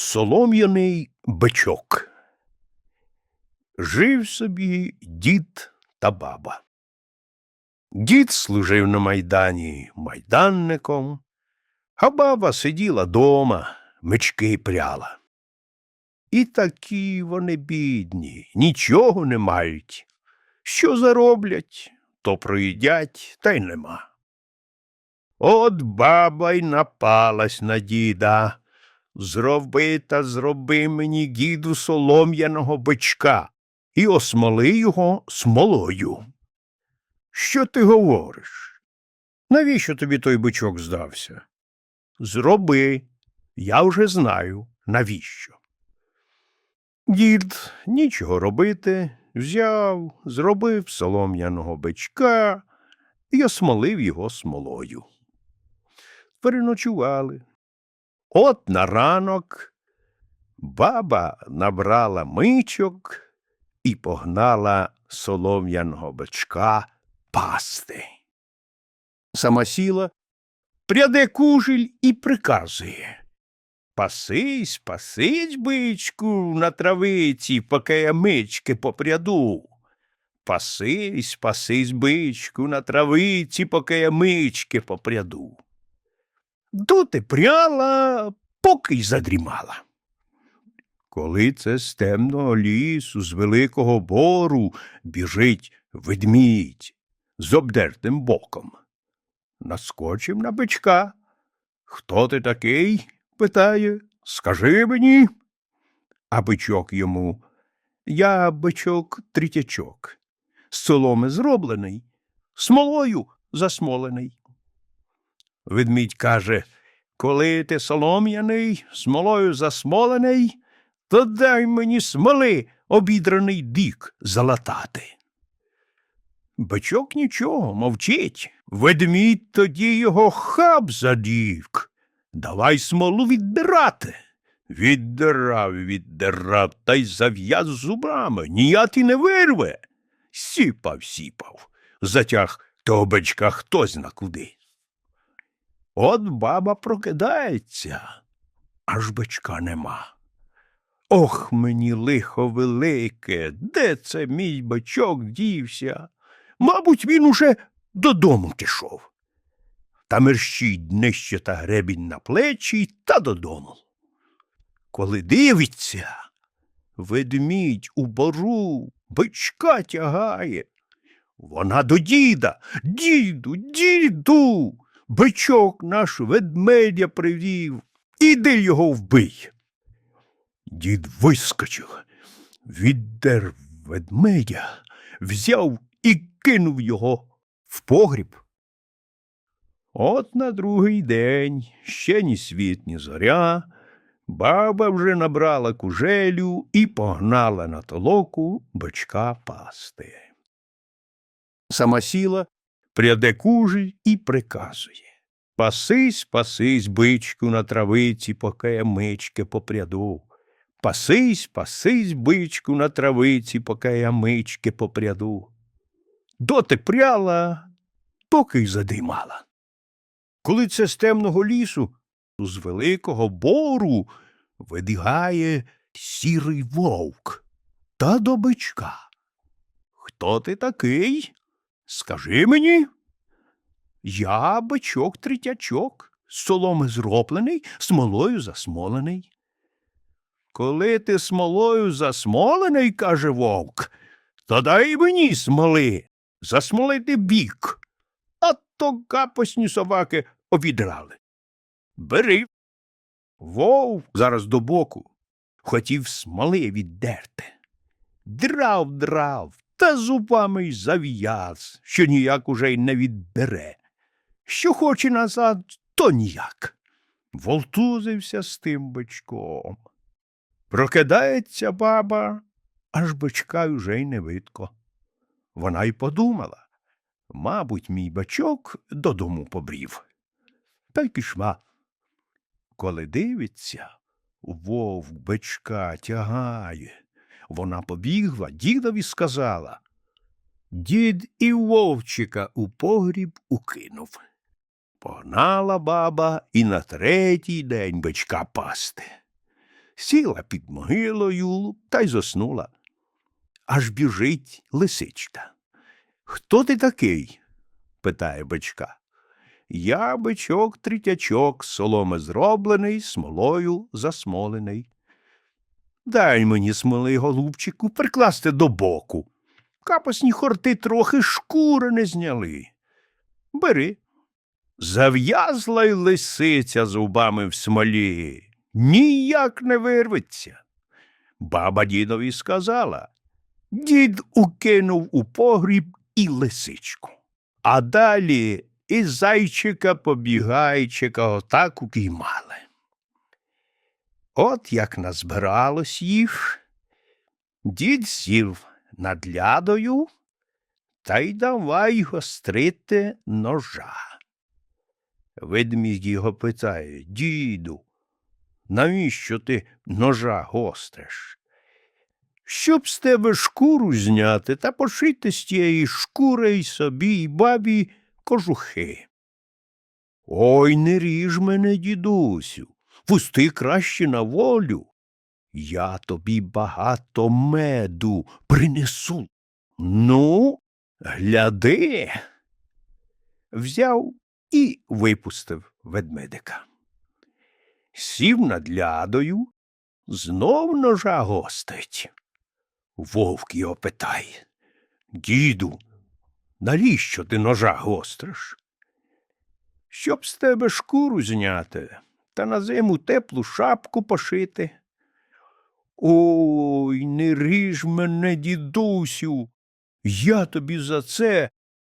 Солом'яний бичок. Жив собі дід та баба. Дід служив на майдані майданником, а баба сиділа дома, мечки пряла. І такі вони бідні, нічого не мають. Що зароблять, то проїдять, та й нема. От баба й напалась на діда. Зроби та зроби мені діду солом'яного бичка і осмоли його смолою. Що ти говориш? Навіщо тобі той бичок здався? Зроби, я вже знаю, навіщо. Дід нічого робити, взяв, зробив солом'яного бичка і осмолив його смолою. Переночували. От на ранок баба набрала мичок і погнала солом'яного бичка пасти. Сама сіла, пряде кужель і приказує. Пасись, пасись, бичку, на травиці, поки я мички попряду. Пасись, пасись, бичку, на травиці, поки я мички попряду. Доти пряла, поки й задрімала. Коли це з темного лісу, з великого бору біжить ведмідь з обдертим боком. Наскочив на бичка. Хто ти такий? питає. Скажи мені. А бичок йому. Я бичок трітячок. З соломи зроблений, смолою засмолений. Ведмідь каже, коли ти солом'яний, смолою засмолений, то дай мені смоли обідраний бік залатати. Бичок нічого, мовчить. Ведмідь тоді його хаб задівк. Давай смолу віддирати. Віддирав, віддирав, та й зав'яз зубами, ніяк і не вирве. Сіпав, сіпав, затяг того бичка хтось на куди. От баба прокидається, аж бичка нема. Ох, мені лихо велике, де це мій бичок дівся? Мабуть, він уже додому пішов. Та мерщій днище та гребінь на плечі та додому. Коли дивиться, ведмідь у бору бичка тягає. Вона до діда, діду, діду, бичок наш ведмедя привів, іди його вбий. Дід вискочив, віддер ведмедя, взяв і кинув його в погріб. От на другий день ще ні світ, ні зоря, баба вже набрала кужелю і погнала на толоку бичка пасти. Сама сіла, пряде кужель і приказує. Пасись, пасись, бичку на травиці, поки я мички попряду. Пасись, пасись, бичку на травиці, поки я мички попряду. Доти пряла, поки й задимала. Коли це з темного лісу, з великого бору вибігає сірий вовк та до бичка. Хто ти такий? Скажи мені. Я бичок третячок, з соломи зроблений, смолою засмолений. Коли ти смолою засмолений, каже вовк, то дай мені смоли, засмолити бік. А то капосні собаки обідрали. Бери. Вовк зараз до боку хотів смоли віддерти. Драв, драв, та зубами й зав'яз, що ніяк уже й не відбере. Що хоче назад, то ніяк. Волтузився з тим бичком. Прокидається баба, аж бичка вже й не видко. Вона й подумала. Мабуть, мій бачок додому побрів. Та й пішла. Коли дивиться, вовк бичка тягає. Вона побігла, дідові сказала. Дід і вовчика у погріб укинув. Погнала баба і на третій день бичка пасти. сіла під могилою та й заснула. Аж біжить лисичка. Хто ти такий? питає бичка. Я бичок третячок, соломи зроблений, смолою засмолений. Дай мені смоли, голубчику, прикласти до боку. Капосні хорти трохи шкури не зняли. Бери. Зав'язла й лисиця зубами в смолі, ніяк не вирветься. Баба дідові сказала. Дід укинув у погріб і лисичку. А далі і зайчика побігайчика отак упіймали. От як назбиралось їх, дід сів над лядою та й давай гострити ножа. Ведмідь його питає, діду, навіщо ти ножа гостриш? Щоб з тебе шкуру зняти та пошити з тієї шкури й собі й бабі кожухи. Ой, не ріж мене, дідусю, пусти краще на волю. Я тобі багато меду принесу. Ну, гляди. Взяв і випустив ведмедика. Сів над лядою, знов ножа гостить. Вовк його питає. Діду, навіщо ти ножа гостриш? Щоб з тебе шкуру зняти та на зиму теплу шапку пошити. Ой, не ріж мене, дідусю, я тобі за це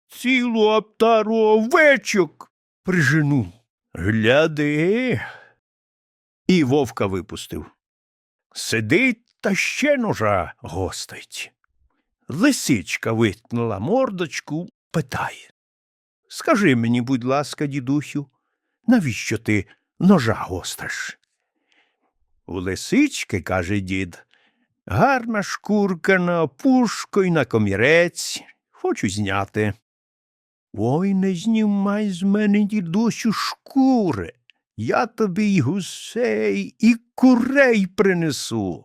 цілу аптару овечок прижену. Гляди. І вовка випустив. Сидить та ще ножа гостить. Лисичка витнула мордочку, питає. Скажи мені, будь ласка, дідусю, навіщо ти ножа гостриш? У лисички, каже дід, гарна шкурка на опушку й на комірець. Хочу зняти. Ой, не знімай з мене, дідусю, шкури. Я тобі й гусей, і курей принесу.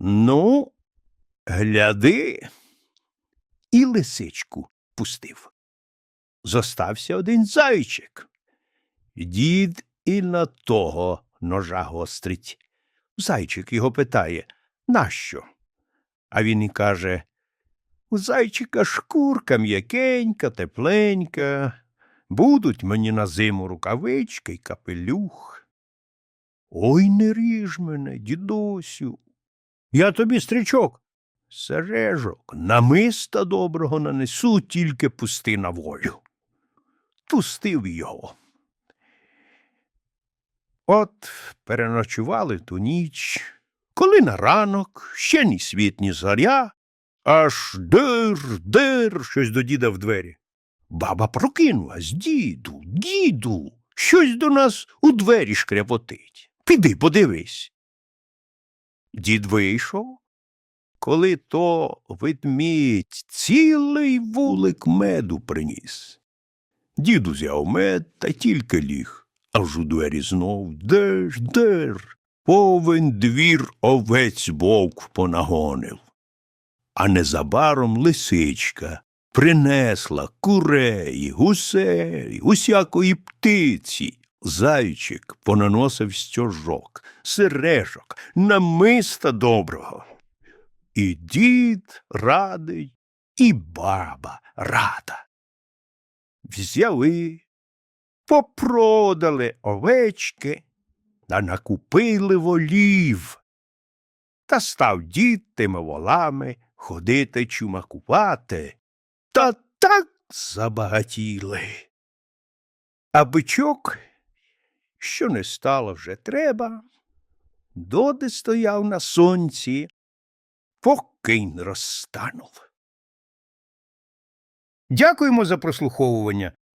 Ну, гляди. І лисичку пустив. Зостався один зайчик. Дід і на того ножа гострить. Зайчик його питає, нащо? А він і каже у зайчика шкурка м'якенька, тепленька. Будуть мені на зиму рукавички й капелюх. Ой, не ріж мене, дідусю. Я тобі стрічок. Сережок, намиста доброго нанесу, тільки пусти на волю. Пустив його. От переночували ту ніч, коли на ранок ще ні світ, ні зоря, аж дир, дир, щось до діда в двері. Баба прокинулась. Діду, діду, щось до нас у двері шкряпотить. Піди, подивись. Дід вийшов, коли то ведмідь цілий вулик меду приніс. Дід узяв мед та тільки ліг, аж у двері знов дер, дер, повен двір овець вовк понагонив. А незабаром лисичка принесла курей, гусей, усякої птиці. Зайчик понаносив стяжок, сережок, намиста доброго. І дід радий, і баба рада. Взяли, попродали овечки та накупили волів. Та став дід тими волами ходити чумакувати, та так забагатіли. А бичок, що не стало вже треба, доди стояв на сонці, поки й не розтанув. Дякуємо за прослуховування.